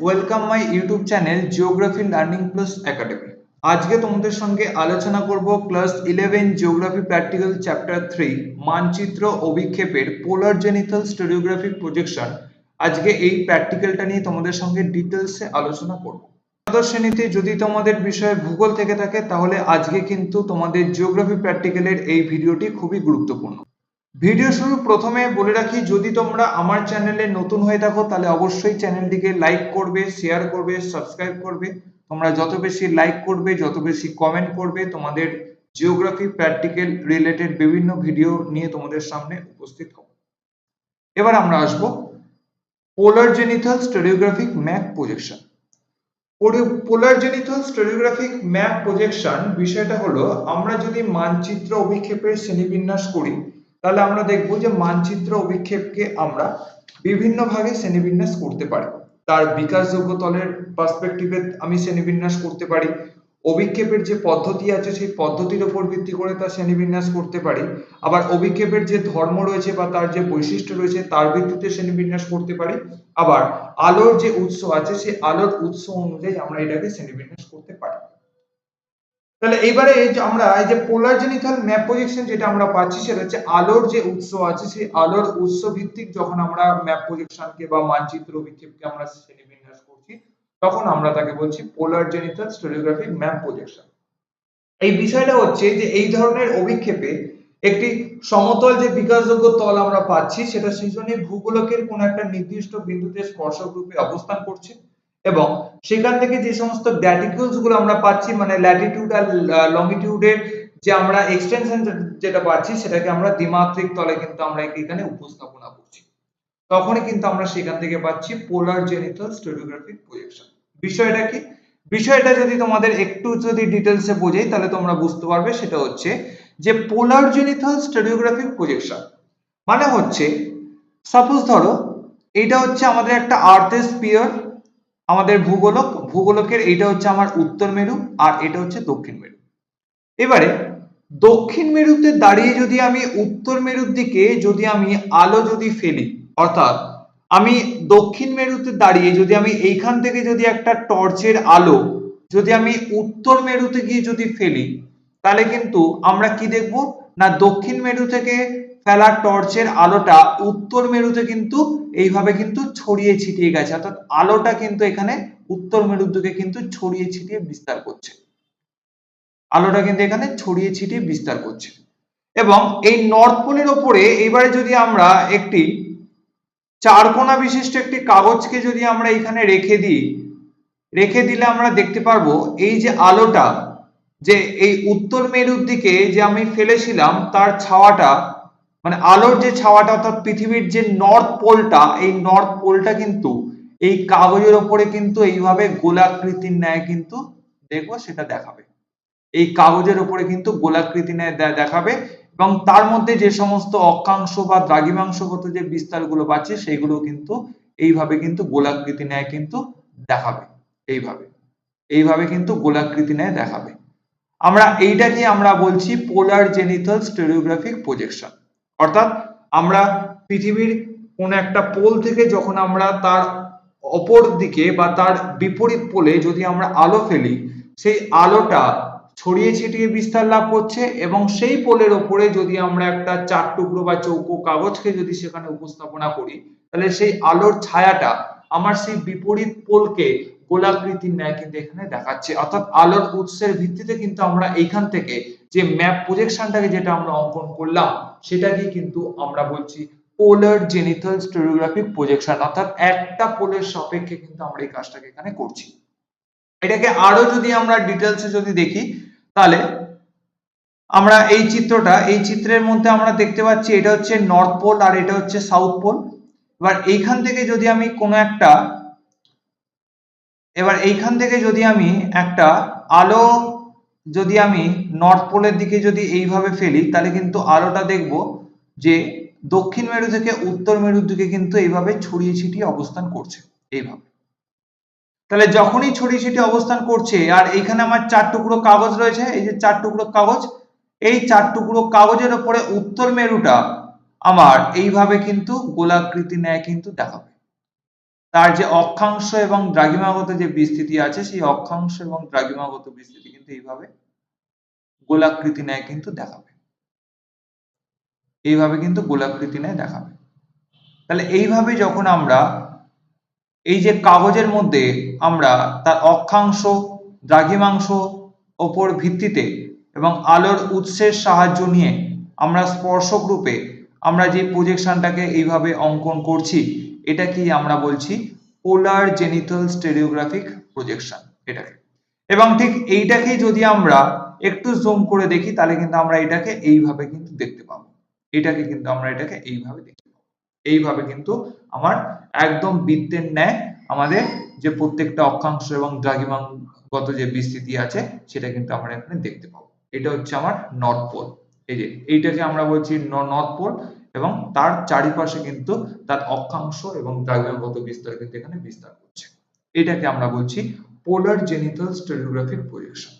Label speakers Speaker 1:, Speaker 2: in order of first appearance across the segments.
Speaker 1: Welcome my YouTube channel geography learning plus academy আজকে তোমাদের সঙ্গে আলোচনা করব class eleven geography practical chapter three মানচিত্র অভিক্ষেপের পোলার জেনিথাল স্টেরিওগ্রাফিক প্রজেকশন আজকে এই প্র্যাকটিক্যালটা নিয়ে তোমাদের সঙ্গে ডিটেলসে আলোচনা করব। দ্বাদশ শ্রেণীতে যদি তোমাদের বিষয়ে ভূগোল থেকে থাকে, তাহলে আজকে কিন্তু তোমাদের জিওগ্রাফি প্র্যাকটিক্যালের এই ভিডিওটি খুবই গুরুত্বপূর্ণ। ভিডিও শুরু প্রথমে বলে রাখি, যদি তোমরা আমার চ্যানেলে নতুন হয়ে থাকো, তাহলে অবশ্যই চ্যানেলটিকে লাইক করবে শেয়ার করবে সাবস্ক্রাইব করবে। তোমরা যত বেশি লাইক করবে, যত বেশি কমেন্ট করবে, তোমাদের জিওগ্রাফি প্র্যাকটিক্যাল রিলেটেড বিভিন্ন ভিডিও নিয়ে তোমাদের সামনে উপস্থিত হব। এবার আমরা আসব polar zenithal stereographic map projection polar zenithal stereographic map projection বিষয়টা হলো, আমরা যদি মানচিত্র অভিক্ষেপের শ্রেণীবিন্যাস করি তাহলে আমরা দেখব যে মানচিত্র অভিক্ষেপকে আমরা বিভিন্ন ভাগে শ্রেণীবিন্যাস করতে পারি। তার বিকাশযোগ্য তলের পার্সপেক্টিভে আমি শ্রেণীবিন্যাস করতে পারি। অভিক্ষেপের যে পদ্ধতি আছে, সেই পদ্ধতির উপর ভিত্তি করে তার শ্রেণীবিন্যাস করতে পারি। আবার অভিক্ষেপের যে ধর্ম রয়েছে বা তার যে বৈশিষ্ট্য রয়েছে, তার ভিত্তিতে শ্রেণীবিন্যাস করতে পারি। আবার আলোর যে উৎস আছে, সেই আলোর উৎস অনুযায়ী আমরা এটাকে শ্রেণীবিন্যাস করতে পারি। তাহলে এইবারে যে আমরা, এই যে পোলার জেনিথাল ম্যাপ প্রজেকশন যেটা আমরা পাচ্ছি, সেটা হচ্ছে আলোর যে উৎস আছে, সেই আলোর উৎস ভিত্তিক যখন আমরা ম্যাপ প্রজেকশনকে বা মানচিত্র বিক্ষেপকে আমরা শ্রেণীবিন্যাস করছি, তখন আমরা তাকে বলছি polar zenithal stereographic map projection এই বিষয়টা হচ্ছে যে এই ধরনের অভিক্ষেপে একটি সমতল যে বিকাশযোগ্য তল আমরা পাচ্ছি, সেটা সৃজনী ভূগোলকের কোন একটা নির্দিষ্ট বিন্দুতে স্পর্শক রূপে অবস্থান করছে। এবং সেখান থেকে যে সমস্ত গ্যাটিকিউলসগুলো আমরা পাচ্ছি মানে ল্যাটিটিউড আর লঙ্গিটিউডের যে আমরা এক্সটেনশন যেটা পাচ্ছি, সেটাকে আমরা দ্বিমাত্রিক তলে কিন্তু আমরা এখানে উপস্থাপনা করছি। তখনই কিন্তু আমরা সেখান থেকে পাচ্ছি পোলার জেনিথাল স্টেরিওগ্রাফিক প্রজেকশন বিষয়টা কি? বিষয়টা যদি তোমাদের একটু যদি ডিটেলসে বোঝাই, তাহলে তোমরা বুঝতে পারবে সেটা হচ্ছে যে পোলার জেনিথাল স্টেরিওগ্রাফিক প্রজেকশন মানে হচ্ছে সাপোজ ধরো এটা হচ্ছে আমাদের একটা আর্থের স্পিয়ার আমাদের ভূগোলক, ভূগোলকের এটা হচ্ছে আমার উত্তর মেরু আর এটা হচ্ছে দক্ষিণ মেরু। এবারে, দক্ষিণ মেরুতে দাঁড়িয়ে যদি আমি উত্তর মেরুর দিকে যদি আমি আলো যদি ফেলি, অর্থাৎ আমি দক্ষিণ মেরুতে দাঁড়িয়ে যদি আমি এইখান থেকে যদি একটা টর্চের আলো যদি আমি উত্তর মেরুতে গিয়ে যদি ফেলি, তাহলে কিন্তু আমরা কি দেখব? না দক্ষিণ মেরু থেকে ফেলা টর্চের আলোটা উত্তর মেরুতে কিন্তু এইভাবে কিন্তু ছড়িয়ে ছিটিয়ে গেছে। অর্থাৎ আলোটা কিন্তু এখানে উত্তর মেরুর দিকে কিন্তু ছড়িয়ে ছিটিয়ে বিস্তার করছে। আলোটা কিন্তু এখানে ছড়িয়ে ছিটিয়ে বিস্তার করছে। এবং এই নর্থ পোলের ওপরে এবারে যদি আমরা একটি চারকোনা বিশিষ্ট একটি কাগজকে যদি আমরা এখানে রেখে দিই, রেখে দিলে আমরা দেখতে পারব এই যে আলোটা, যে এই উত্তর মেরুর দিকে যে আমি ফেলেছিলাম, তার ছাওয়াটা মানে আলোর যে ছাওয়াটা, অর্থাৎ পৃথিবীর যে নর্থ পোলটা এই নর্থ পোলটা কিন্তু, এই কাগজের ওপরে কিন্তু এইভাবে গোলাকৃতির ন্যায় কিন্তু দেখব সেটা দেখাবে। এই কাগজের উপরে কিন্তু গোলাকৃতি ন্যায় দেখাবে এবং তার মধ্যে যে সমস্ত অক্ষাংশ বা দ্রাঘিমাংশগত যে বিস্তারগুলো পাচ্ছি সেগুলো কিন্তু এইভাবে কিন্তু গোলাকৃতি ন্যায় কিন্তু দেখাবে। এইভাবে এইভাবে কিন্তু গোলাকৃতি ন্যায় দেখাবে। আমরা এইটাকে আমরা বলছি পোলার জেনিথাল স্টেরিওগ্রাফিক প্রজেকশন অর্থাৎ আমরা পৃথিবীর কোন একটা পোল থেকে যখন আমরা তার অপর দিকে বা তার বিপরীত পোলে যদি আমরা আলো ফেলি, সেই আলোটা ছড়িয়ে ছিটিয়ে বিস্তার লাভ করছে এবং সেই পোলের ওপরে যদি আমরা একটা চার টুকরো বা চৌকো কাগজকে যদি সেখানে উপস্থাপনা করি, তাহলে সেই আলোর ছায়াটা আমার সেই বিপরীত পোলকে গোলাকৃতির ন্যায় কিন্তু এখানে দেখাচ্ছে। অর্থাৎ আলোর উৎসের ভিত্তিতে কিন্তু আমরা এইখান থেকে যে ম্যাপ প্রজেকশনটাকে যেটা আমরা অঙ্কন করলাম সেটাকে কিন্তু আমরা বলছি পোলার জেনিথাল স্টেরিওগ্রাফিক প্রজেকশন অর্থাৎ একটা পোলের সাপেক্ষে কিন্তু আমরা এই কাজটাকে এখানে করছি। এটাকে আরও যদি আমরা ডিটেলসে যদি দেখি, তাহলে আমরা এই চিত্রটা, এই চিত্রের মধ্যে আমরা দেখতে পাচ্ছি এটা হচ্ছে নর্থ পোল আর এটা হচ্ছে সাউথ পোল এবার এইখান থেকে যদি আমি কোনো একটা, এবার এইখান থেকে যদি আমি একটা আলো যদি আমি নর্থ পোলের দিকে যদি এইভাবে ফেলি, তাহলে কিন্তু আলোটা দেখব যে দক্ষিণ মেরু থেকে উত্তর মেরুর দিকে কিন্তু এইভাবে ছড়িয়ে ছিটিয়ে অবস্থান করছে, এইভাবে। তাহলে যখনই ছড়িয়ে ছিটিয়ে অবস্থান করছে, আর এইখানে আমার চার টুকরো কাগজ রয়েছে, এই যে চার টুকরো কাগজ, এই চার টুকরো কাগজের উপরে উত্তর মেরুটা আমার এইভাবে কিন্তু গোলাকৃতি ন্যায় কিন্তু দেখাবে। তার যে অক্ষাংশ এবং দ্রাঘিমাগত যে বিস্তৃতি আছে, সেই অক্ষাংশ এবং দ্রাঘিমাগত বিস্তৃতি কিন্তু এইভাবে গোলাকৃতি নেয় কিন্তু দেখাবে। এইভাবে কিন্তু গোলাকৃতি নেয় দেখাবে। তাহলে এইভাবে যখন আমরা এই যে কাগজের মধ্যে আমরা তার অক্ষাংশ, দ্রাঘিমাংশ ওপর ভিত্তিতে এবং আলোর উৎসের সাহায্য নিয়ে আমরা স্পর্শক রূপে আমরা যে প্রজেকশনটাকে এইভাবে অঙ্কন করছি এটা কি আমরা বলছি পোলার জেনিটাল স্টেরিওগ্রাফিক প্রজেকশন এটাকে। এবং ঠিক এইটাকে যদি আমরা একটু জুম করে দেখি, তাহলে কিন্তু আমরা এটাকে এইভাবে কিন্তু দেখতে পাবো। এটাকে কিন্তু আমরা এটাকে এইভাবে দেখতে পাবো। এইভাবে কিন্তু আমার একদম বৃত্তের ন্যায় আমাদের যে প্রত্যেকটা অক্ষাংশ এবং দ্রাঘিমাগত যে বিস্তৃতি আছে, সেটা কিন্তু আমরা এখানে দেখতে পাবো। এটা হচ্ছে আমার নর্থ পোল এই যে, এইটাকে আমরা বলছি নর্থ পোল এবং তার চারিপাশে কিন্তু তার অক্ষাংশ এবং দ্রাঘিমাগত বিস্তার কিন্তু এখানে বিস্তার করছে। এটাকে আমরা বলছি পোলার জেনিটাল স্টেরিওগ্রাফিক প্রজেকশন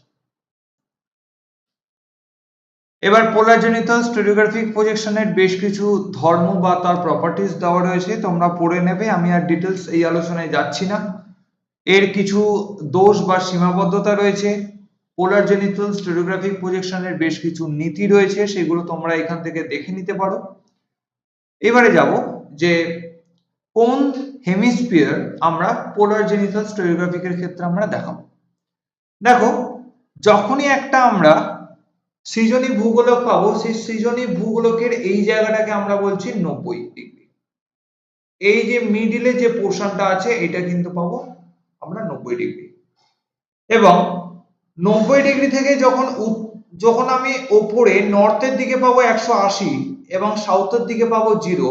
Speaker 1: এবার পোলার জেনিটাল স্টেরিওগ্রাফিক প্রজেকশনের বেশ কিছু ধর্ম বা তার প্রপার্টিজ দেওয়া রয়েছে, তোমরা পড়ে নেবে, আমি আর ডিটেলস এই আলোচনায় যাচ্ছি না। এর কিছু দোষ বা সীমাবদ্ধতা রয়েছে। পোলার জেনিটাল স্টেরিওগ্রাফিক প্রজেকশনের বেশ কিছু নীতি রয়েছে, সেগুলো তোমরা এখান থেকে দেখে নিতে পারো। এবারে যাব যে কোন হেমিস্ফিয়ার আমরা পোলার জেনিটাল স্টেরিওগ্রাফিকের ক্ষেত্রে আমরা দেখাবো। দেখো, যখনই একটা আমরা সৃজনী ভূগোলক পাবো, সেই সৃজনী ভূগোলকের এই জায়গাটাকে আমরা বলছি নব্বই ডিগ্রি এই যে মিডিলে যে পোর্শনটা আছে, এটা কিন্তু পাবো আমরা নব্বই ডিগ্রি এবং নব্বই ডিগ্রি থেকে যখন যখন আমি ওপরে নর্থের দিকে পাবো একশো আশি এবং সাউথের দিকে পাবো জিরো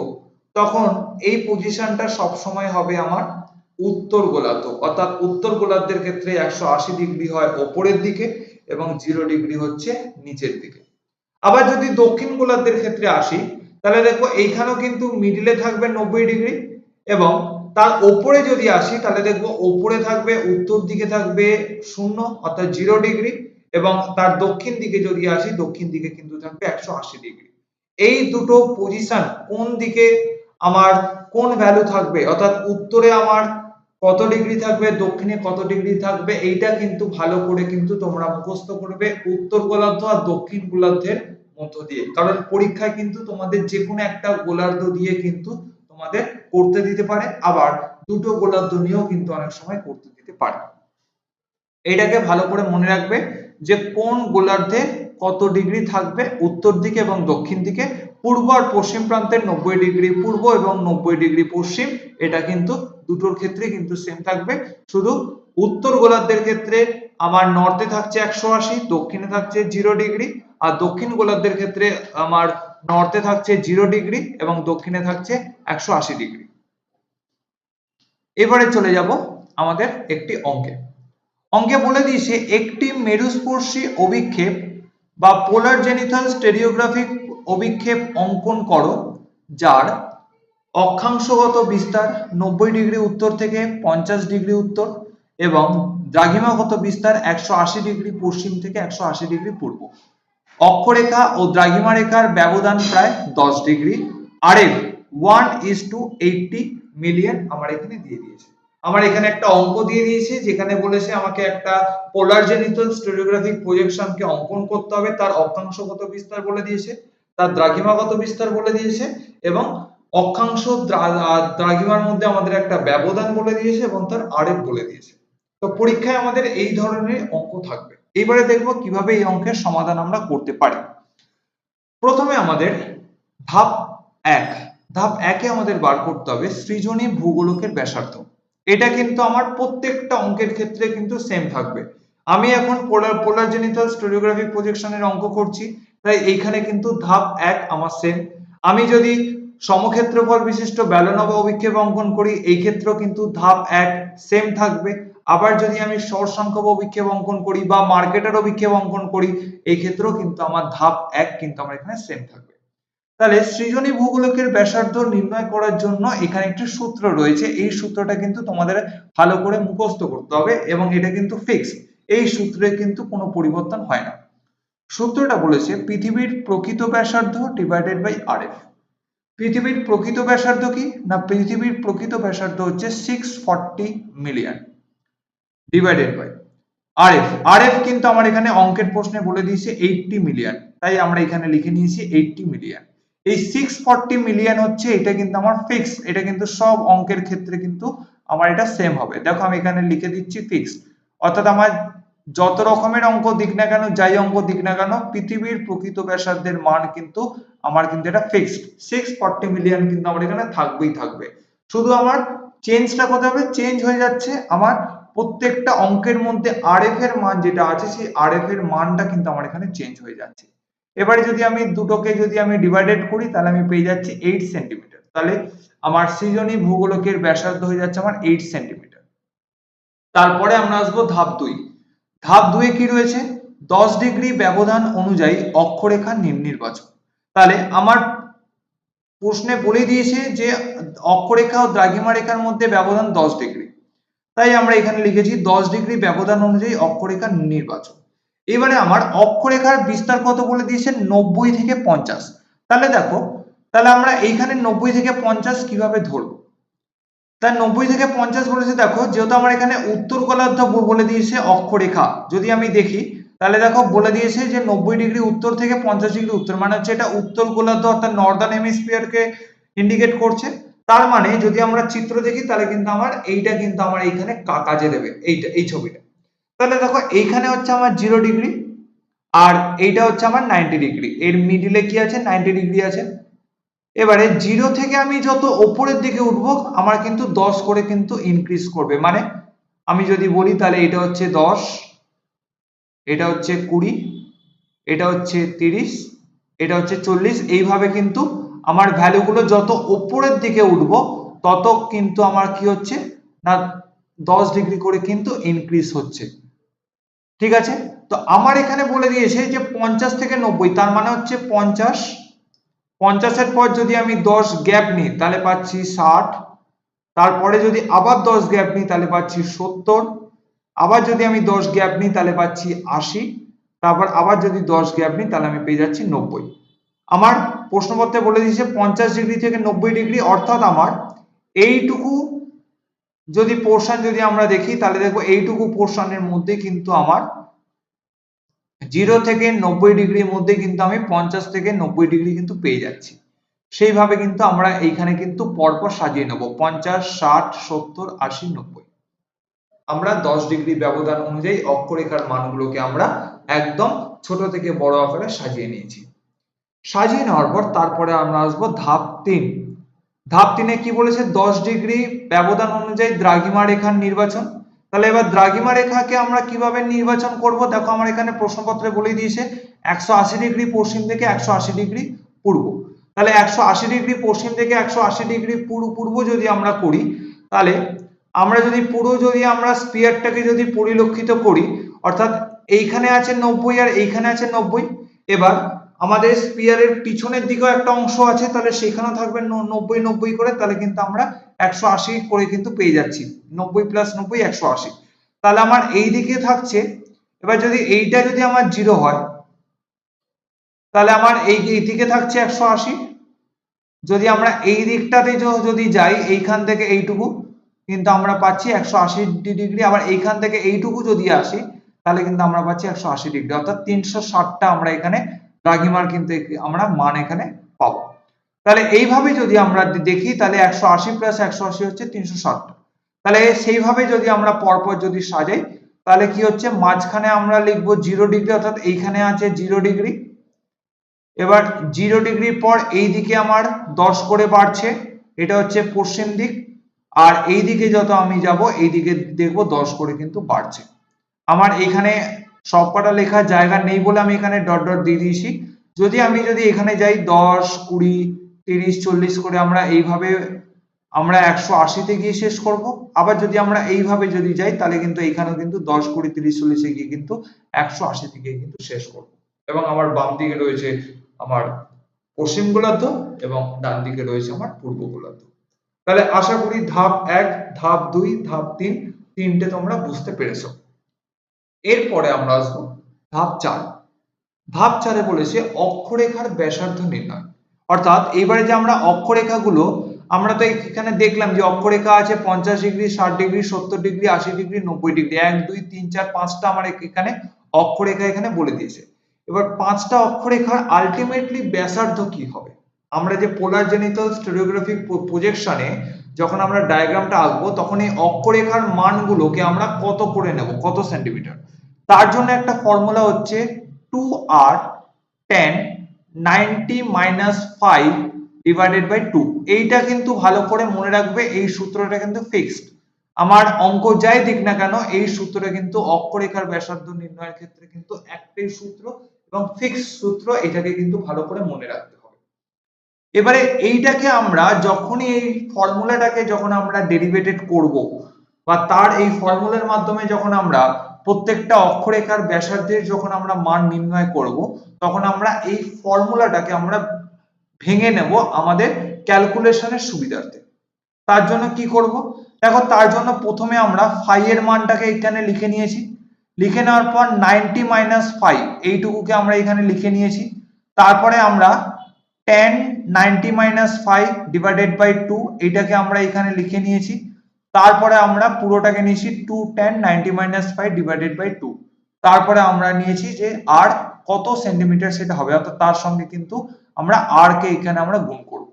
Speaker 1: তখন এই পজিশনটা সব সময় হবে আমার উত্তর গোলার্ধ। অর্থাৎ উত্তর গোলার্ধের ক্ষেত্রে একশো আশি ডিগ্রি হয় ওপরের দিকে এবং জিরো ডিগ্রি হচ্ছে নিচের দিকে। আবার যদি দক্ষিণ গোলার্ধের ক্ষেত্রে আসি, তাহলে দেখো এইখানেও কিন্তু মিডিলে থাকবে নব্বই ডিগ্রি এবং তার ওপরে যদি আসি, তাহলে দেখব ওপরে থাকবে, উত্তর দিকে থাকবে শূন্য, অর্থাৎ জিরো ডিগ্রি এবং তার দক্ষিণ দিকে যদি আসি, দক্ষিণ দিকে কিন্তু থাকবে একশো আশি ডিগ্রি এই দুটো পজিশন কোন দিকে আমার কোন ভ্যালু থাকবে? অর্থাৎ উত্তরে আমার কত ডিগ্রি থাকবে? দক্ষিণে কত ডিগ্রি থাকবে? এইটা কিন্তু ভালো করে কিন্তু তোমরা মুখস্থ করবে উত্তর গোলার্ধ আর দক্ষিণ গোলার্ধের মধ্য দিয়ে। কারণ পরীক্ষায় কিন্তু তোমাদের যে কোনো একটা গোলার্ধ দিয়ে কিন্তু তোমাদের করতে দিতে পারে। আবার দুটো গোলার্ধ নিয়েও কিন্তু অনেক সময় করতে দিতে পারে। এটাকে ভালো করে মনে রাখবে যে কোন গোলার্ধে কত ডিগ্রি থাকবে? উত্তর দিকে এবং দক্ষিণ দিকে, পূর্ব আর পশ্চিম প্রান্তের নব্বই ডিগ্রি পূর্ব এবং নব্বই ডিগ্রি পশ্চিম, এটা কিন্তু দুটোর ক্ষেত্রে কিন্তু সেম থাকবে। শুধু উত্তর গোলার্ধের ক্ষেত্রে আমার নর্থে থাকছে একশো আশি, দক্ষিণে থাকছে জিরো ডিগ্রি, আর দক্ষিণ গোলার্ধের ক্ষেত্রে আমার নর্থে থাকছে জিরো ডিগ্রি এবং দক্ষিণে থাকছে একশো আশি ডিগ্রি। এবারে চলে যাব আমাদের একটি অঙ্কে। অঙ্কে বলে দিয়েছে, একটি মেরুস্পর্শী অভিক্ষেপ বা পোলার জেনিথাল স্টেরিওগ্রাফিক অভিক্ষেপ অঙ্কন করো, যার অক্ষাংশগত বিস্তার নব্বই ডিগ্রি উত্তর থেকে পঞ্চাশ ডিগ্রি উত্তর এবং দ্রাঘিমাগত বিস্তার একশো আশি ডিগ্রি পশ্চিম থেকে একশো আশি ডিগ্রি পূর্ব। অক্ষরেখা ও দ্রাঘিমা রেখার ব্যবধান প্রায় দশ degree. R F one is to eighty million আমার এখানে দিয়ে দিয়েছে। আমার এখানে একটা অঙ্ক দিয়ে দিয়েছে, যেখানে বলেছে আমাকে একটা পোলার জেনিটাল স্টেরিওগ্রাফিক প্রজেকশনকে অঙ্কন করতে হবে, তার অক্ষাংশগত বিস্তার বলে দিয়েছে, তার দ্রাঘিমাগত বিস্তার বলে দিয়েছে, এবং অক্ষাংশ দ্রাঘিমার মধ্যে আমাদের একটা ব্যবধান বলে দিয়েছে, এবং তার আরেক বলে দিয়েছে। তো পরীক্ষায় আমাদের এই ধরনের অঙ্ক থাকবে। এবারে দেখব কীভাবে এই অঙ্কের সমাধান আমরা করতে পারি। প্রথমে আমাদের ধাপ এক। ধাপ একে আমাদের বার করতে হবে সৃজনী ভূগোলকের ব্যাসার্ধ। এটা কিন্তু আমার প্রত্যেকটা অঙ্কের ক্ষেত্রে কিন্তু সেম থাকবে। আমি এখন পোলার পোলার জেনিটাল স্টেরিওগ্রাফিক প্রজেকশনের অঙ্ক করছি, তাই এইখানে কিন্তু ধাপ এক আমার সেম আমি যদি সমক্ষেত্রফল বিশিষ্ট বেলনব অভিক্ষেপ অঙ্কন করি, এই ক্ষেত্রেও কিন্তু ধাপ এক সেম থাকবে। আবার যদি আমি সর সংখ্যক অভিক্ষেপ অঙ্কন করি বা মার্কেটের অভিক্ষেপ অঙ্কন করি, এই ক্ষেত্রেও কিন্তু আমার ধাপ এক কিন্তু আমার এখানে সেম থাকবে। তাহলে সৃজনী ভূগোলকের ব্যাসার্ধ নির্ণয় করার জন্য এখানে একটি সূত্র রয়েছে। এই সূত্রটা কিন্তু তোমাদের ভালো করে মুখস্থ করতে হবে এবং এটা কিন্তু ফিক্স এই সূত্রে কিন্তু কোনো পরিবর্তন হয় না। সূত্রটা বলেছে, পৃথিবীর প্রকৃত ব্যাসার্ধ ডিভাইডেড বাই আর এফ পৃথিবীর প্রকৃত ব্যাসার্ধ কি? না, পৃথিবীর প্রকৃত ব্যাসার্ধ হচ্ছে six forty million divided by RF RF কিন্তু আমার এখানে অঙ্কের প্রশ্নে বলে দিয়েছে এইটটি মিলিয়ন তাই আমরা এখানে লিখে নিয়েছি এইটটি মিলিয়ন এই সিক্স ফর্টি মিলিয়ন হচ্ছে, এটা কিন্তু আমার ফিক্স এটা কিন্তু সব অঙ্কের ক্ষেত্রে কিন্তু আমার এটা সেম হবে। দেখো আমি এখানে লিখে দিচ্ছি ফিক্স অর্থাৎ আমার যত রকমের অঙ্ক দিক না কেন, যাই অঙ্ক দিক না কেন, পৃথিবীর প্রকৃত ব্যাসার্ধের মান কিন্তু আমার কিন্তু এটা ফিক্সড সিক্স ফর্টি মিলিয়ন কিন্তু আমার এখানে থাকবেই থাকবে। শুধু আমার চেঞ্জটা কোথায় হবে? চেঞ্জ হয়ে যাচ্ছে আমার প্রত্যেকটা অঙ্কের মধ্যে আরএফ এর মান যেটা আছে, সেই আরএফ এর মানটা কিন্তু আমার এখানে চেঞ্জ হয়ে যাচ্ছে। এবারে যদি আমি দুটোকে যদি আমি ডিভাইডেড করি, তাহলে আমি পেয়ে যাচ্ছি এইট সেন্টিমিটার তাহলে আমার সৃজনী ভূগোলকের ব্যাসার্ধ হয়ে যাচ্ছে আমার এইট সেন্টিমিটার তারপরে আমরা আসব ধাপ দুই। ধাপ দুয়ে কি রয়েছে? দশ ডিগ্রি ব্যবধান অনুযায়ী অক্ষরেখা নির্বাচন তাহলে আমার প্রশ্নে বলে দিয়েছে যে অক্ষরেখা ও দ্রাঘিমা রেখার মধ্যে ব্যবধান দশ ডিগ্রি। তাই আমরা এখানে লিখেছি দশ ডিগ্রি ব্যবধান অনুযায়ী অক্ষরেখা নির্বাচন। এবারে আমার অক্ষরেখার বিস্তার কত বলে দিয়েছে নব্বই থেকে পঞ্চাশ। তাহলে দেখো, তাহলে আমরা এইখানে নব্বই থেকে পঞ্চাশ কীভাবে ধরবো? তার নব্বই থেকে পঞ্চাশ বলেছে, দেখো, যেহেতু আমার এখানে উত্তর গোলার্ধ বলে দিয়েছে অক্ষরেখা। যদি আমি দেখি, তাহলে দেখো, বলে দিয়েছে যে নব্বই ডিগ্রি উত্তর থেকে পঞ্চাশ ডিগ্রি উত্তর। মানে হচ্ছে এটা উত্তর গোলার্ধ, অর্থাৎ নর্দার্ন হেমিস্ফিয়ারকে ইন্ডিকেট করছে। তার মানে যদি আমরা চিত্র দেখি, তাহলে কিন্তু আমার এইটা কিন্তু আমার এইখানে কাজে দেবে। এইটা, এই ছবিটা। তাহলে দেখো এইখানে হচ্ছে আমার জিরো ডিগ্রি আর এইটা হচ্ছে আমার নাইনটি ডিগ্রি এর মিডিলে কি আছে? নাইনটি ডিগ্রি আছে। এবারে জিরো থেকে আমি যত ওপরের দিকে উঠবো, আমার কিন্তু দশ করে কিন্তু ইনক্রিজ করবে। মানে আমি যদি বলি তাহলে এটা হচ্ছে দশ, এটা হচ্ছে কুড়ি, এটা হচ্ছে তিরিশ, এটা হচ্ছে চল্লিশ। এইভাবে কিন্তু আমার ভ্যালুগুলো যত ওপরের দিকে উঠব, তত কিন্তু আমার কি হচ্ছে? না, দশ ডিগ্রি করে কিন্তু ইনক্রিজ হচ্ছে। ঠিক আছে? তো আমার এখানে বলে দিয়েছে যে পঞ্চাশ থেকে নব্বই, তার মানে হচ্ছে পঞ্চাশ, পঞ্চাশের পর যদি আমি দশ গ্যাপ নিই, তাহলে পাচ্ছি ষাট, তারপরে যদি আবার দশ গ্যাপ নিই, তাহলে পাচ্ছি সত্তর, আবার যদি আমি দশ গ্যাপ নিই, তাহলে পাচ্ছি আশি, তারপর আবার যদি দশ গ্যাপ নিই, তাহলে আমি পেয়ে যাচ্ছি নব্বই। আমার প্রশ্নপত্রে বলে দিয়েছে পঞ্চাশ ডিগ্রি থেকে নব্বই ডিগ্রি, অর্থাৎ আমার এইটুকু যদি পোর্শন যদি আমরা দেখি, তাহলে দেখব এইটুকু পোর্শনের মধ্যে কিন্তু আমার জিরো থেকে নব্বই ডিগ্রির মধ্যে কিন্তু আমি পঞ্চাশ থেকে নব্বই ডিগ্রি কিন্তু পেয়ে যাচ্ছি। সেইভাবে কিন্তু আমরা এইখানে কিন্তু পরপর সাজিয়ে নেব, পঞ্চাশ, ষাট, সত্তর, আশি, নব্বই। আমরা দশ ডিগ্রি ব্যবধান অনুযায়ী অক্ষরেখার মানগুলোকে আমরা একদম ছোট থেকে বড় আকারে সাজিয়ে নিয়েছি। সাজিয়ে নেওয়ার পর তারপরে আমরা আসব ধাপ তিন। ধাপ তিনে কি বলেছে? দশ ডিগ্রি ব্যবধান অনুযায়ী দ্রাঘিমা রেখার নির্বাচন। তাহলে এবার দ্রাঘিমা রেখাকে আমরা কীভাবে নির্বাচন করব? দেখো আমার এখানে প্রশ্নপত্রে বলে দিয়েছে, একশো আশি ডিগ্রি পশ্চিম থেকে একশো আশি ডিগ্রি পূর্ব। তাহলে একশো আশি ডিগ্রি পশ্চিম থেকে একশো আশি ডিগ্রি পূর্ব পূর্ব যদি আমরা করি, তাহলে আমরা যদি পুরো যদি আমরা স্পিয়ারটাকে যদি পরিলক্ষিত করি, অর্থাৎ এইখানে আছে নব্বই আর এইখানে আছে নব্বই, এবার আমাদের স্পিয়ারের পিছনের দিকেও একটা অংশ আছে, তাহলে সেখানেও থাকবে নব্বই নব্বই করে, তাহলে কিন্তু আমরা একশো আশি করে কিন্তু পেয়ে যাচ্ছি। নব্বই প্লাস নব্বই, একশো আশি। তাহলে আমার এই দিকে থাকছে। এবার যদি এইটা যদি আমার জিরো হয়, তাহলে আমার এই দিকে থাকছে একশো আশি। যদি আমরা এই দিকটাতে যদি যাই, এইখান থেকে এইটুকু, কিন্তু আমরা পাচ্ছি একশো আশি ডিগ্রি। আবার এইখান থেকে এইটুকু যদি আসি, তাহলে কিন্তু আমরা পাচ্ছি একশো আশি ডিগ্রি। অর্থাৎ তিনশো ষাটটা আমরা এখানে দ্রাঘিমার কিন্তু আমরা মান এখানে পাবো। তাহলে এইভাবে যদি আমরা দেখি, তাহলে একশো আশি প্লাস একশো আশি হচ্ছে তিনশো ষাট। তাহলে সেইভাবে যদি আমরা পরপর যদি সাজাই, তাহলে কি হচ্ছে? মাঝখানে আমরা লিখব জিরো ডিগ্রি, অর্থাৎ এইখানে আছে জিরো ডিগ্রি। এবার জিরো ডিগ্রির পর এই দিকে আমার দশ করে বাড়ছে, এটা হচ্ছে পশ্চিম দিক। আর এই দিকে যত আমি যাব, এই দিকে দেখব দশ করে কিন্তু বাড়ছে। আমার এখানে সবকটা লেখার জায়গা নেই বলে আমি এখানে ডট ডট দিয়ে দিয়েছি। যদি আমি যদি এখানে যাই দশ, কুড়ি, তিরিশ, চল্লিশ করে আমরা এইভাবে আমরা একশো আশিতে গিয়ে শেষ করব। আবার যদি আমরা এইভাবে যদি যাই তাহলে কিন্তু এখানেও কিন্তু দশ, কুড়ি, তিরিশ, চল্লিশে গিয়ে কিন্তু একশো আশি থেকে কিন্তু শেষ করব। এবং আমার বাম দিকে রয়েছে আমার পশ্চিম গোলার্ধ এবং ডান দিকে রয়েছে আমার পূর্ব গোলার্ধ। তাহলে আশা করি ধাপ এক, ধাপ দুই, ধাপ তিন, তিনটে তোমরা বুঝতে পেরেছ। এরপরে আমরা আসব ধাপ চার। ধাপ চারে বলেছে অক্ষরেখার ব্যাসার্ধ নির্ণয়। অর্থাৎ এইবারে যে আমরা অক্ষরেখাগুলো, আমরা তো এখানে দেখলাম যে অক্ষরেখা আছে পঞ্চাশ ডিগ্রি, ষাট ডিগ্রি, সত্তর ডিগ্রি, আশি ডিগ্রি, নব্বই ডিগ্রি। এক, দুই, তিন, চার, পাঁচটা আমার এখানে অক্ষরেখা এখানে বলে দিয়েছে। এবার পাঁচটা অক্ষরেখার আলটিমেটলি ব্যাসার্ধ কি হবে? আমরা যে পোলার জেনিটাল স্টেরিওগ্রাফিক প্রজেকশনে যখন আমরা ডায়াগ্রামটা আঁকবো, তখন এই অক্ষরেখার মানগুলোকে আমরা কত করে নেব? কত সেন্টিমিটার তার জন্য একটা ফর্মুলা হচ্ছে two R tan ninety minus five divided by two এইটা কিন্তু ভালো করে মনে রাখবে, এই সূত্রটা কিন্তু ফিক্সড আমার অঙ্ক যাই দিক না কেন, এই সূত্রটা কিন্তু অক্ষরেখার ব্যাসার্ধ নির্ণয়ের ক্ষেত্রে কিন্তু একটাই সূত্র এবং ফিক্সড সূত্র এটাকে কিন্তু ভালো করে মনে রাখতে হবে। এবারে এইটাকে আমরা যখনই এই ফর্মুলাটাকে যখন আমরা ডেরিভেটেড করব বা তার এই ফর্মুলার মাধ্যমে যখন আমরা প্রত্যেকটা অক্ষরেখার ব্যাসার্ধের যখন আমরা মান নির্ণয় করব, তখন আমরা এই ফর্মুলাটাকে আমরা ভেঙে নেব আমাদের ক্যালকুলেশনের সুবিধার্থে। তার জন্য কি করব? দেখো, তার জন্য প্রথমে আমরা ফাই এর মানটাকে এখানে লিখে নিয়েছি। লিখে নেওয়ার পর নাইনটি মাইনাস ফাইভ এইটুকুকে আমরা এখানে লিখে নিয়েছি। তারপরে আমরা tan ninety minus five divided by two এইটাকে আমরা এখানে লিখে নিয়েছি। তারপরে আমরা পুরোটাকে নিয়েছি two tan ninety minus five divided by two তারপরে আমরা নিয়েছি যে আর কত সেন্টিমিটার সেটা হবে, অর্থাৎ তার সঙ্গে কিন্তু আমরা আর কে এখানে আমরা গুণ করব।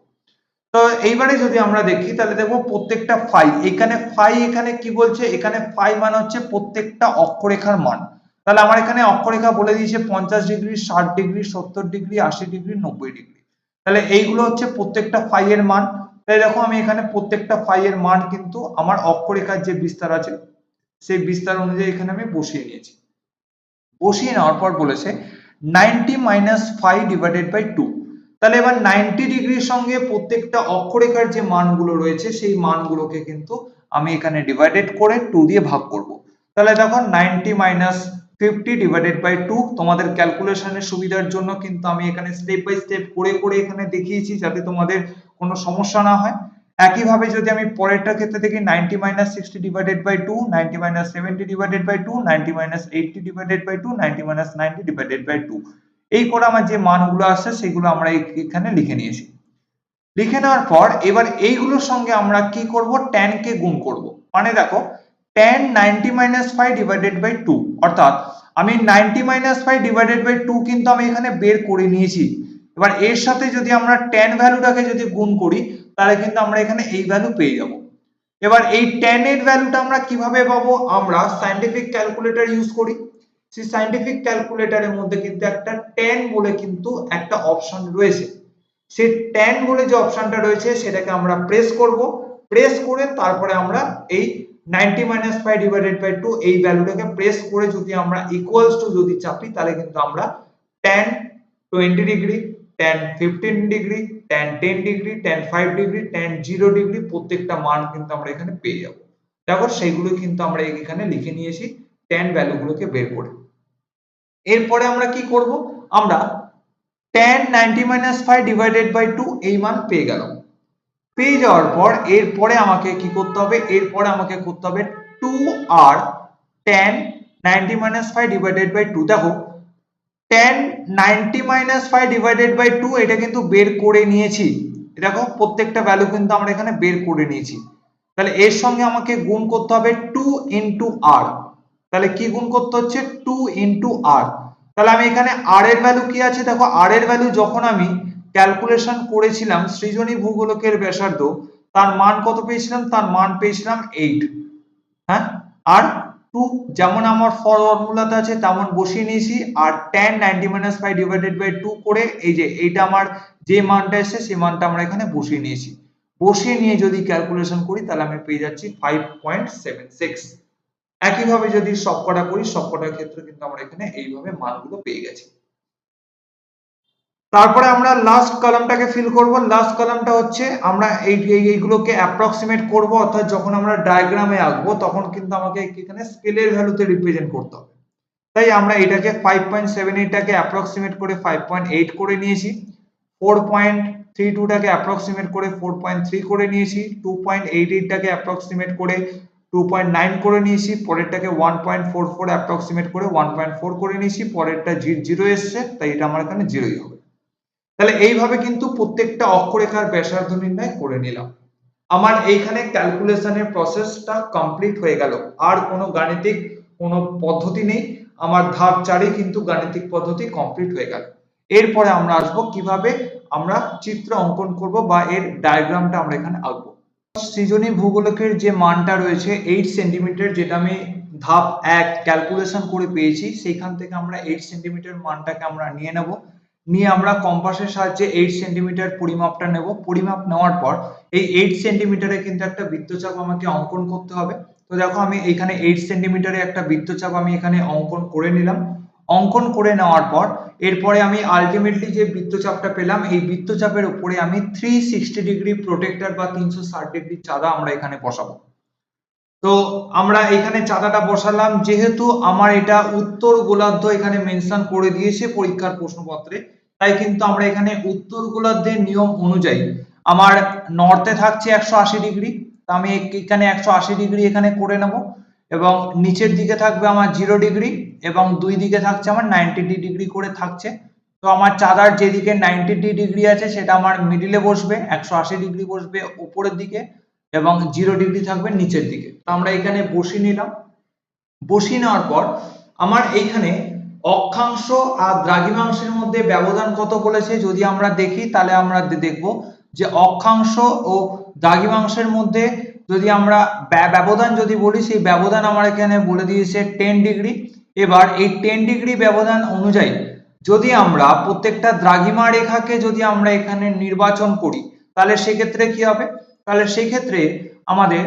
Speaker 1: তো এইবারে যদি আমরা দেখি, তাহলে দেখব প্রত্যেকটা ফাই এখানে ফাই এখানে কি বলছে? এখানে ফাই মানে হচ্ছে প্রত্যেকটা অক্ষরেখার মান। তাহলে আমার এখানে অক্ষরেখা বলে দিয়েছে পঞ্চাশ ডিগ্রি, ষাট ডিগ্রি, সত্তর ডিগ্রি, আশি ডিগ্রি, নব্বই ডিগ্রি। তাহলে এইগুলো হচ্ছে প্রত্যেকটা ফাই এর মান। তাই দেখো আমি এখানে প্রত্যেকটা ফাই এর মান কিন্তু আমার অক্ষরেখার যে বিস্তার আছে, সেই বিস্তার অনুযায়ী এখানে আমি বসিয়ে নিয়েছি। বসিয়ে নেওয়ার পর বলেছে ninety minus five divided by two. তাহলে এবার নাইনটি ডিগ্রির সঙ্গে প্রত্যেকটা অক্ষরেখার যে মানগুলো রয়েছে, সেই মানগুলোকে কিন্তু আমি এখানে ডিভাইডেড করে টু দিয়ে ভাগ করব। তাহলে দেখো ninety minus fifty divided by two তোমাদের ক্যালকুলেশনের সুবিধার জন্য কিন্তু আমি এখানে স্টেপ বাই স্টেপ করে করে এখানে দেখিয়েছি যাতে তোমাদের কোনো সমস্যা না হয়। একইভাবে যদি আমি পরেরটা ক্ষেত্রে দেখি ninety minus sixty divided by two ninety minus seventy divided by two ninety minus eighty divided by two ninety minus ninety divided by two এই করে আমার যে মানগুলো আসছে সেগুলো আমরা এখানে লিখে নিয়েছি। লিখে নেওয়ার পর এবার এইগুলোর সঙ্গে আমরা কি করব? ট্যান কে গুণ করব। মানে দেখো tan ninety minus five divided by two অর্থাৎ আমি ninety minus five divided by two কিন্তু আমি এখানে বের করে নিয়েছি। এবার এর সাথে যদি আমরা ট্যান ভ্যালুটাকে যদি গুণ করি, তাহলে কিন্তু আমরা এখানে এই ভ্যালু পেয়ে যাব। এবার এই ট্যান এর ভ্যালুটা আমরা কীভাবে পাবো? আমরা সাইন্টিফিক ক্যালকুলেটর ইউজ করি। সেই সাইন্টিফিক ক্যালকুলেটরের মধ্যে কিন্তু একটা ট্যান বলে কিন্তু একটা অপশন রয়েছে। সেই ট্যান বলে যে অপশনটা রয়েছে, সেটাকে আমরা প্রেস করব। প্রেস করে তারপরে আমরা এই 90 minus five divided by two এই ভ্যালুটাকে প্রেস করে যদি আমরা ইকুয়ালস টু যদি চাপি, তাহলে কিন্তু আমরা tan twenty degree tan fifteen degree tan ten degree tan five degree tan zero degree প্রত্যেকটা মান কিন্তু আমরা এখানে পেয়ে যাব। দেখো, সেইগুলো কিন্তু আমরা এখানে লিখে নিয়েছি ট্যান ভ্যালুগুলোকে বের করে। এরপরে আমরা কি করব? আমরা tan 90 minus five divided by two এই মান পেয়ে গেলাম। পেয়ে যাওয়ার পর এরপরে আমাকে কি করতে হবে? এরপরে আমাকে করতে হবে two R tan 90 minus five divided by two দেখো tan 90 minus five divided by two এটা কিন্তু বের করে নিয়েছি। দেখো, প্রত্যেকটা ভ্যালু কিন্তু আমরা এখানে বের করে নিয়েছি। তাহলে এর সঙ্গে আমাকে গুণ করতে হবে টু ইন্টু আর তাহলে কি গুণ করতে হচ্ছে? টু ইন্টু আর তাহলে আমি এখানে আর এর ভ্যালু কি আছে? দেখো আর এর ভ্যালু যখন আমি ক্যালকুলেশন করেছিলাম, সৃজনী ভূগোলকের ব্যাসার্ধ, তার মান কত পেয়েছিলাম? তার মান পেয়েছিলাম এইট হ্যাঁ? আর টু যেমন আমার ফর্মুলাতে আছে, তেমন বসিয়ে নিয়েছি, R tan ninety minus five divided by two করে, এই যে এইটা আমার যে মানটা এসেছে, সেই মানটা আমরা এখানে বসিয়ে নিয়েছি। বসিয়ে নিয়ে যদি ক্যালকুলেশন করি, তাহলে আমি পেয়ে যাচ্ছি ফাইভ পয়েন্ট সেভেন সিক্স একইভাবে যদি সবকটা করি সবকটার ক্ষেত্রে কিন্তু আমরা এখানে এইভাবে মানগুলো পেয়ে গেছি। তারপরে আমরা লাস্ট কলামটাকে ফিল করব। লাস্ট কলামটা হচ্ছে আমরা এই এইগুলোকে অ্যাপ্রক্সিমেট করব, অর্থাৎ যখন আমরা ডায়াগ্রামে আঁকবো, তখন কিন্তু আমাকে এখানে স্কেলের ভ্যালুতে রিপ্রেজেন্ট করতে হবে। তাই আমরা এটাকে ফাইভ পয়েন্ট সেভেন এইটটাকে অ্যাপ্রক্সিমেট করে ফাইভ পয়েন্ট এইট করে নিয়েছি। ফোর পয়েন্ট থ্রি টুটাকে অ্যাপ্রক্সিমেট করে ফোর পয়েন্ট থ্রি করে নিয়েছি। টু পয়েন্ট এইট এইটটাকে অ্যাপ্রক্সিমেট করে টু পয়েন্ট নাইন করে নিয়েছি। পরেরটাকে one point four four approximate করে ওয়ান পয়েন্ট ফোর করে নিয়েছি। পরেরটা জিরো এসছে, তাই এটা আমার এখানে জিরোই হবে। তাহলে এইভাবে কিন্তু প্রত্যেকটা অক্ষরেখার ব্যাসার্ধ নির্ণয় করে নিলাম। আমার এইখানে ক্যালকুলেশনের প্রসেসটা কমপ্লিট হয়ে গেল। আর কোনো গাণিতিক কোনো পদ্ধতি নেই। আমার ধাপ চারে কিন্তু গাণিতিক পদ্ধতি কমপ্লিট হয়ে গেল। এরপরে আমরা আসব কীভাবে আমরা চিত্র অঙ্কন করব বা এর ডায়াগ্রামটা আমরা এখানে আঁকবো। সৃজনী ভূগোলকের যে মানটা রয়েছে এইট সেন্টিমিটার যেটা আমি ধাপ এক ক্যালকুলেশন করে পেয়েছি, সেইখান থেকে আমরা এইট সেন্টিমিটার মানটাকে আমরা নিয়ে নেব। নিয়ে আমরা কম্পাসের সাহায্যে এইট সেন্টিমিটার পরিমাপটা নেব। পরিমাপ নেওয়ার পর এই এইট সেন্টিমিটারে কিন্তু একটা বৃত্তচাপ আমাকে অঙ্কন করতে হবে। তো দেখো আমি এখানে এইট সেন্টিমিটারে একটা বৃত্তচাপ আমি এখানে অঙ্কন করে নিলাম। অঙ্কন করে নেওয়ার পর এরপরে আমি আলটিমেটলি যে বৃত্তচাপটা পেলাম, এই বৃত্তচাপের উপরে আমি থ্রি সিক্সটি ডিগ্রি প্রোটেক্টর বা তিনশো ষাট ডিগ্রি চাঁদা আমরা এখানে বসাবো। তো আমরা এখানে চাঁদাটা বসালাম। যেহেতু আমার এটা উত্তর গোলার্ধ এখানে মেনশন করে দিয়েছে পরীক্ষার প্রশ্নপত্রে, তাই কিন্তু আমরা এখানে উত্তর গোলার্ধের নিয়ম অনুযায়ী, আমার নর্থে থাকছে একশো আশি ডিগ্রি তা আমি এখানে একশো আশি ডিগ্রি এখানে করে নেব। এবং নিচের দিকে থাকবে আমার জিরো ডিগ্রি এবং দুই দিকে থাকছে আমার নাইনটি ডিগ্রি করে থাকছে। তো আমার চাঁদার যেদিকে নাইনটি ডিগ্রি আছে, সেটা আমার মিডিলে বসবে, একশো আশি ডিগ্রি বসবে উপরের দিকে। এবং জিরো ডিগ্রি থাকবে নিচের দিকে। তো আমরা এখানে বসিয়ে নিলাম। বসিয়ে নেওয়ার পর আমার এইখানে অক্ষাংশ আর দ্রাঘিমাংশের মধ্যে ব্যবধান কত বলেছে যদি আমরা দেখি, তাহলে আমরা দেখব যে অক্ষাংশ ও দ্রাঘিমাংশের মধ্যে যদি আমরা ব্যবধান যদি বলি, সেই ব্যবধান আমার এখানে বলে দিয়েছে টেন ডিগ্রি এবার এই টেন ডিগ্রি ব্যবধান অনুযায়ী যদি আমরা প্রত্যেকটা দ্রাঘিমা রেখাকে যদি আমরা এখানে নির্বাচন করি, তাহলে সেক্ষেত্রে কি হবে? তাহলে সেই ক্ষেত্রে আমাদের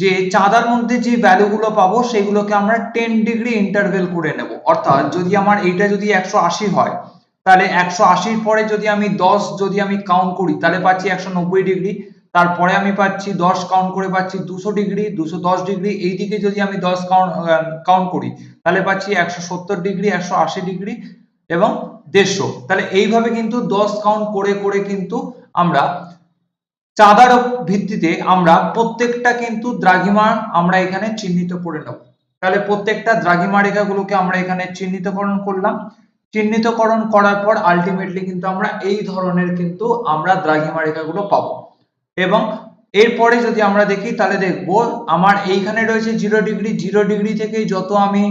Speaker 1: যে চাঁদার মধ্যে যে ভ্যালুগুলো পাবো, সেগুলোকে আমরা টেন ডিগ্রি ইন্টারভেল করে নেব। অর্থাৎ যদি আমার এইটা যদি একশো আশি হয়, তাহলে একশো আশির পরে যদি আমি দশ যদি আমি কাউন্ট করি, তাহলে পাচ্ছি একশো নব্বই ডিগ্রি তারপরে আমি পাচ্ছি দশ কাউন্ট করে পাচ্ছি দুশো ডিগ্রি দুশো দশ ডিগ্রি এই দিকে যদি আমি দশ কাউন্ট কাউন্ট করি, তাহলে পাচ্ছি একশো সত্তর ডিগ্রি একশো আশি ডিগ্রি এবং দেড়শো। তাহলে এইভাবে কিন্তু দশ কাউন্ট করে করে কিন্তু আমরা চাঁদার ভিত্তিতে আমরা প্রত্যেকটা কিন্তু দ্রাঘিমা আমরা এখানে চিহ্নিত করে নেব। তাহলে প্রত্যেকটা দ্রাঘিমা রেখাগুলোকে আমরা এখানে চিহ্নিতকরণ করলাম। চিহ্নিতকরণ করার পর আলটিমেটলি কিন্তু আমরা এই ধরনের কিন্তু আমরা দ্রাঘিমা রেখাগুলো পাবো। এবং এরপরে যদি আমরা দেখি, তাহলে দেখব আমার এইখানে রয়েছে জিরো ডিগ্রি জিরো ডিগ্রি থেকে যত আমি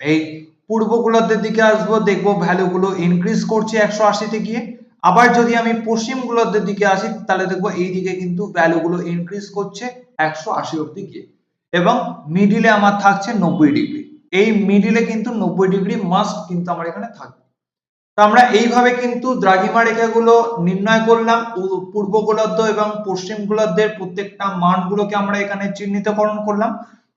Speaker 1: এই পূর্ব গোলার্ধের দিকে আসব, দেখব ভ্যালুগুলো ইনক্রিজ করছে একশো আশিতে গিয়ে। আবার যদি আমি পশ্চিম গোলার্ধের দিকে আসি, তাহলে দেখব এই দিকে কিন্তু ভ্যালুগুলো ইনক্রিজ করছে একশো আশি অব্দি গিয়ে। এবং মিডিলে আমার থাকছে নব্বই ডিগ্রি এই মিডিলে কিন্তু নব্বই ডিগ্রি মাস্ট কিন্তু আমার এখানে থাকবে। তো আমরা এইভাবে কিন্তু দ্রাঘিমা রেখাগুলো নির্ণয় করলাম পূর্ব গোলার্ধ এবং পশ্চিম গোলার্ধের প্রত্যেকটা মানগুলোকে আমরা এখানে চিহ্নিতকরণ করলাম।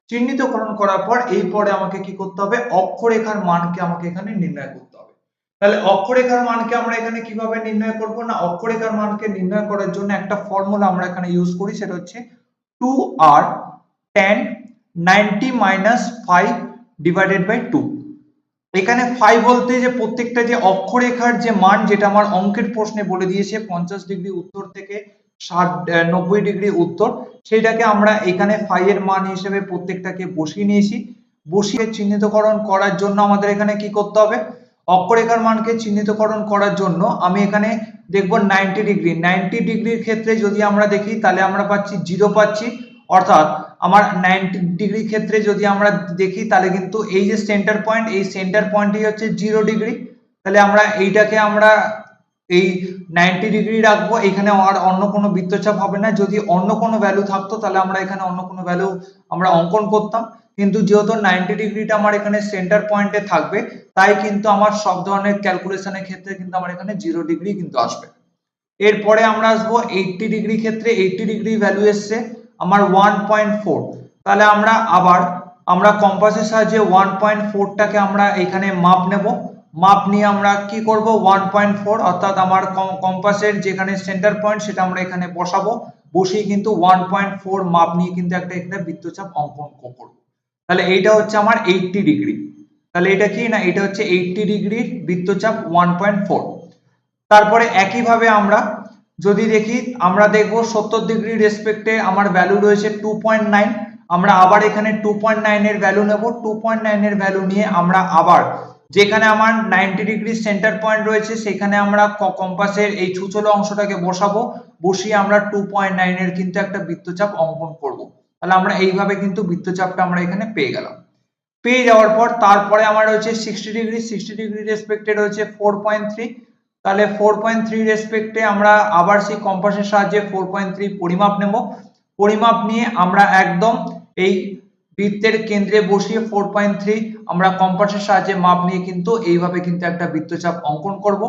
Speaker 1: চিহ্নিতকরণ করার পর এই পরে আমাকে কি করতে হবে? অক্ষরেখার মানকে আমাকে এখানে নির্ণয় করতে হবে। তাহলে অক্ষরেখার মানকে আমরা এখানে কীভাবে নির্ণয় করব? না, অক্ষরেখার মানকে নির্ণয় করার জন্য একটা ফর্মুলা আমরা এখানে ইউজ করি, সেটা হচ্ছে two R tan ninety minus five divided by two এখানে ফাইভ বলতে যে প্রত্যেকটা যে অক্ষরেখার যে মান, যেটা আমার অঙ্কের প্রশ্নে বলে দিয়েছে, পঞ্চাশ ডিগ্রি উত্তর থেকে ষাট নব্বই ডিগ্রি উত্তর সেটাকে আমরা এখানে ফাইভ এর মান হিসেবে প্রত্যেকটাকে বসিয়ে নিয়েছি। বসিয়ে চিহ্নিতকরণ করার জন্য আমাদের এখানে কি করতে হবে? অক্ষরেখার মানকে চিহ্নিতকরণ করার জন্য আমি এখানে দেখব নাইনটি ডিগ্রি নাইনটি ডিগ্রির ক্ষেত্রে যদি আমরা দেখি, তাহলে আমরা পাচ্ছি জিরো পাচ্ছি। অর্থাৎ আমার নাইনটি ডিগ্রি ক্ষেত্রে যদি আমরা দেখি, তাহলে কিন্তু এই যে সেন্টার পয়েন্ট এই সেন্টার পয়েন্টই হচ্ছে জিরো ডিগ্রি তাহলে আমরা এইটাকে আমরা এই নাইনটি ডিগ্রি রাখব। এখানে আর অন্য কোনো বৃত্তচাপ হবে না। যদি অন্য কোনো ভ্যালু থাকতো, তাহলে আমরা এখানে অন্য কোনো ভ্যালু আমরা অঙ্কন করতাম। কিন্তু যেহেতু নাইনটি ডিগ্রিটা আমার এখানে সেন্টার পয়েন্টে থাকবে, তাই কিন্তু আমার সব ধরনের ক্যালকুলেশনের ক্ষেত্রে কিন্তু আমার এখানে জিরো ডিগ্রি কিন্তু আসবে। এরপরে আমরা আসব এইটটি ডিগ্রি ক্ষেত্রে এইটটি ডিগ্রি ভ্যালু এসছে আমার ওয়ান পয়েন্ট ফোর তাহলে আমরা আবার, আমরা কম্পাসের সাহায্যে ওয়ান পয়েন্ট ফোরটাকে আমরা এখানে মাপ নেব। মাপ নিয়ে আমরা কি করব? ওয়ান পয়েন্ট ফোর অর্থাৎ আমার কম্পাসের যেখানে সেন্টার পয়েন্ট সেটা আমরা এখানে বসাবো। বসিয়ে কিন্তু ওয়ান পয়েন্ট ফোর মাপ নিয়ে কিন্তু একটা এখানে বৃত্তচাপ অঙ্কন করব। তাহলে এইটা হচ্ছে আমার এইটটি ডিগ্রি তাহলে এটা কি? না, এটা হচ্ছে এইটটি ডিগ্রির বৃত্তচাপ ওয়ান পয়েন্ট ফোর তারপরে আমরা যদি দেখি, আমরা দেখব সত্তর ডিগ্রি রেসপেক্টে আমার ভ্যালু রয়েছে টু পয়েন্ট নাইন আমরা আবার এখানে টু পয়েন্ট নাইনের ভ্যালু নেব। টু পয়েন্ট নাইনের ভ্যালু নিয়ে আমরা আবার যেখানে আমার নাইনটি ডিগ্রি সেন্টার পয়েন্ট রয়েছে, সেখানে আমরা কম্পাসের এই ছুচলো অংশটাকে বসাবো। বসিয়ে আমরা টু পয়েন্ট নাইন এর কিন্তু একটা বৃত্তচাপ অঙ্কন করব। তাহলে আমরা এইভাবে কিন্তু বৃত্তচাপটা আমরা এখানে পেয়ে গেলাম। পেয়ে যাওয়ার পর তারপরে আমার রয়েছে সিক্সটি ডিগ্রি সিক্সটি ডিগ্রি রেসপেক্টে রয়েছে ফোর পয়েন্ট থ্রি তাহলে ফোর পয়েন্ট থ্রি রেসপেক্টে আমরা আবার সেই কম্পাসের সাহায্যে ফোর পয়েন্ট থ্রি পরিমাপ নেব। পরিমাপ নিয়ে আমরা একদম এই বৃত্তের কেন্দ্রে বসিয়ে ফোর পয়েন্ট থ্রি আমরা কম্পাসের সাহায্যে মাপ নিয়ে কিন্তু এইভাবে কিন্তু একটা বৃত্তচাপ অঙ্কন করব।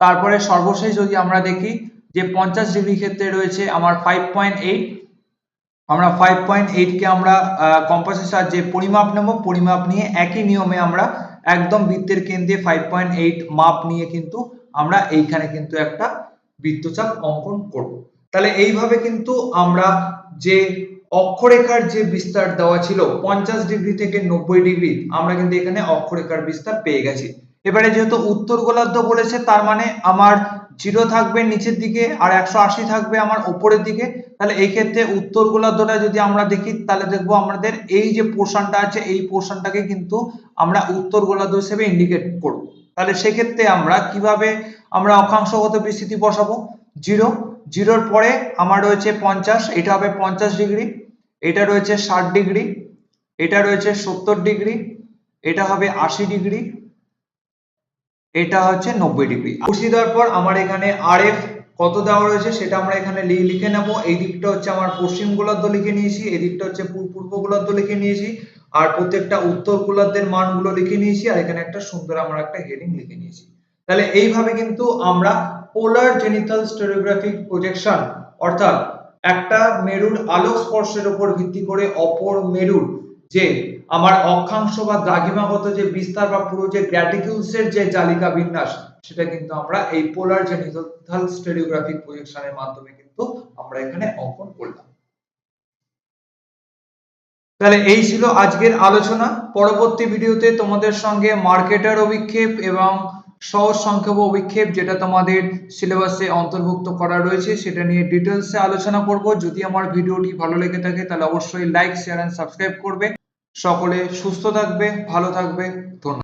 Speaker 1: তারপরে সর্বশেষ যদি আমরা দেখি যে পঞ্চাশ ডিগ্রি ক্ষেত্রে রয়েছে আমার ফাইভ পয়েন্ট এইট আমরা ফাইভ পয়েন্ট এইটকে আমরা কম্পাসের সাহায্যে পরিমাপ নেব। পরিমাপ নিয়ে একই নিয়মে আমরা একদম বৃত্তের কেন্দ্রে ফাইভ পয়েন্ট এইট মাপ নিয়ে কিন্তু আমরা এইখানে কিন্তু একটা বৃত্তচাপ অঙ্কন করব। তাহলে এইভাবে কিন্তু আমরা যে অক্ষরেখার যে বিস্তার দেওয়া ছিল, পঞ্চাশ ডিগ্রি থেকে নব্বই ডিগ্রি, আমরা কিন্তু এখানে অক্ষরেখার বিস্তার পেয়ে গেছি। এবারে যেহেতু উত্তর গোলার্ধ বলেছে, তার মানে আমার জিরো থাকবে নিচের দিকে আর একশো আশি থাকবে আমার উপরের দিকে, তাহলে এই ক্ষেত্রে উত্তর গোলার্ধটা যদি আমরা দেখি, তাহলে দেখব আমাদের এই যে পোর্শনটা আছে, এই পোর্শনটাকে কিন্তু আমরা উত্তর গোলার্ধ হিসেবে ইন্ডিকেট করব। তাহলে সেক্ষেত্রে আমরা কীভাবে আমরা অক্ষাংশগত বিস্তৃতি বসাবো? জিরো, জিরোর পরে আমার রয়েছে পঞ্চাশ, এটা হবে পঞ্চাশ ডিগ্রি, এটা রয়েছে ষাট ডিগ্রি, এটা রয়েছে সত্তর ডিগ্রি, এটা হবে আশি ডিগ্রি এটা হচ্ছে নব্বই ডিগ্রি বসিয়ে দেওয়ার পর আমার এখানে আর এফ কত দেওয়া রয়েছে সেটা আমরা এখানে লিখে নেব। এই দিকটা হচ্ছে আমার পশ্চিম গোলার্ধ লিখে নিয়েছি, এই দিকটা হচ্ছে পূর্ব গোলার্ধ লিখে নিয়েছি, আর প্রত্যেকটা উত্তর গোলার্ধের মানগুলো লিখে নিয়েছি, আর এখানে একটা সুন্দর আমরা একটা হেডিং লিখে নিয়েছি। তাহলে এইভাবে কিন্তু আমরা পোলার জেনিটাল স্টেরিওগ্রাফিক প্রজেকশন, অর্থাৎ একটা মেরুর আলোক স্পর্শের উপর ভিত্তি করে অপর মেরুর যে আমার অক্ষাংশ বা দ্রাঘিমাগত যে বিস্তার বা পুরো যে গ্র্যাটিকিউলসের যে জালিকা বিন্যাস, সেটা কিন্তু আমরা এই পোলার যে জেনিটাল স্টেরিওগ্রাফিক প্রজেকশনের মাধ্যমে কিন্তু আমরা এখানে অঙ্কন করলাম। তাহলে এই ছিল আজকের আলোচনা। পরবর্তী ভিডিওতে তোমাদের সঙ্গে মার্কেটার অভিক্ষেপ এবং সহজ সংক্ষেপ অভিক্ষেপ যেটা তোমাদের সিলেবাসে অন্তর্ভুক্ত করা রয়েছে, সেটা নিয়ে ডিটেলসে আলোচনা করব। যদি আমার ভিডিওটি ভালো লেগে থাকে তাহলে অবশ্যই লাইক শেয়ার এন্ড সাবস্ক্রাইব করবে। সকলে সুস্থ থাকবে ভালো থাকবে। ধন্যবাদ।